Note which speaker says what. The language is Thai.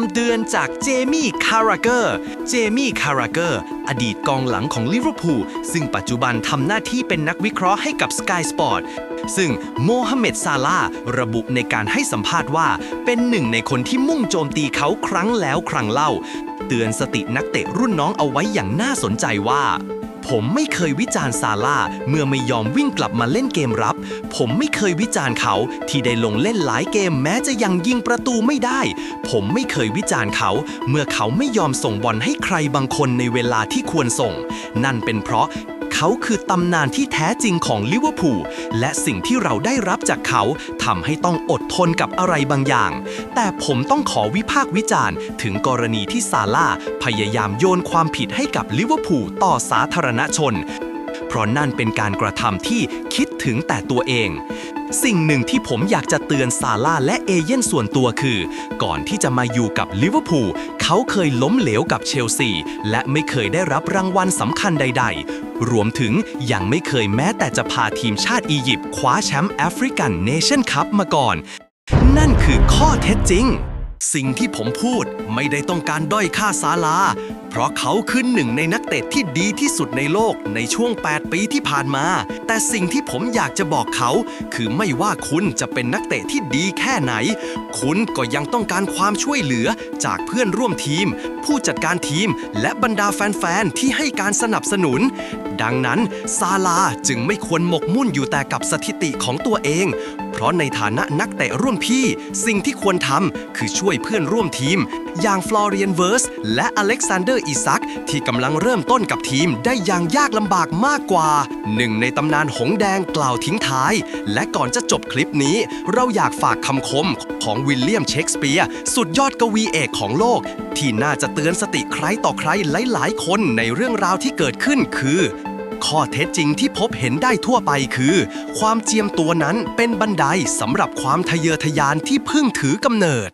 Speaker 1: ำเตือนจากเจมี่คาราเกอร์ เจมี่คาราเกอร์ อดีตกองหลังของลิเวอร์พูลซึ่งปัจจุบันทำหน้าที่เป็นนักวิเคราะห์ให้กับ Sky Sport ซึ่งโมฮัมเหม็ดซาลาระบุในการให้สัมภาษณ์ว่า เป็นหนึ่งในคนที่มุ่งโจมตีเขาครั้งแล้วครั้งเล่า เตือนสตินักเตะรุ่นน้องเอาไว้อย่างน่าสนใจว่า ผมไม่เคยวิจารณ์ซาร่าเมื่อไม่ยอมวิ่งกลับมาเล่นเกมรับ ผมไม่เคยวิจารณ์เขาที่ได้ลงเล่นหลายเกมแม้จะยังยิงประตูไม่ได้ ผมไม่เคยวิจารณ์เขา เมื่อเขาไม่ยอมส่งบอลให้ใครบางคนในเวลาที่ควรส่ง นั่นเป็นเพราะ เขาคือตำนานที่แท้จริงของลิเวอร์พูลและสิ่งที่เราได้รับจากเขาทำให้ต้องอดทนกับอะไรบางอย่าง แต่ผมต้องขอวิพากษ์วิจารณ์ ถึงกรณีที่ซาร่าพยายามโยนความผิดให้กับลิเวอร์พูลต่อสาธารณชน เพราะนั่นเป็นการกระทำที่คิดถึงแต่ตัวเอง สิ่งหนึ่งที่ผมอยากจะเตือนซาร่าและเอเย่นส่วนตัวคือ ก่อนที่จะมาอยู่กับลิเวอร์พูลเขาเคยล้มเหลวกับเชลซี และไม่เคยได้รับรางวัลสำคัญใด ๆ รวมถึงยังไม่เคยแม้แต่จะพาทีมชาติอียิปต์คว้าแชมป์แอฟริกันเนชั่นคัพมาก่อน นั่นคือข้อเท็จจริง สิ่งที่ผมพูดไม่ได้ต้องการด้อยค่าซาลา เพราะเขาคือหนึ่งในนักเตะที่ดีที่สุดในโลกในช่วง 8 ปีที่ผ่านมา แต่สิ่งที่ผมอยากจะบอกเขา คือไม่ว่าคุณจะเป็นนักเตะที่ดีแค่ไหน คุณก็ยังต้องการความช่วยเหลือจากเพื่อนร่วมทีม ผู้จัดการทีม และบรรดาแฟนๆที่ให้การสนับสนุน ดังนั้นซาลาจึงไม่ควรหมกมุ่นอยู่แต่กับสถิติของตัวเอง เพราะในฐานะนักเตะร่วมพี่ สิ่งที่ควรทำคือช่วยวยเพื่อนร่วมทีม อย่างฟลอเรียนเวิร์สและอเล็กซานเดอร์อิซักที่กำลังเริ่มต้นกับทีมได้อย่างยากลำบากมากกว่า หนึ่งในตำนานหงแดงกล่าวทิ้งท้าย และก่อนจะจบคลิปนี้ เราอยากฝากคำคมของวิลเลียมเชกสเปียร์สุดยอดกวีเอกของโลก ที่น่าจะเตือนสติใครต่อใครหลาย ๆ คนในเรื่องราวที่เกิดขึ้นคือข้อเท็จจริงที่พบเห็นได้ทั่วไปคือ ความเจียมตัวนั้นเป็นบันไดสำหรับความทะเยอทะยานที่เพิ่งถือกำเนิด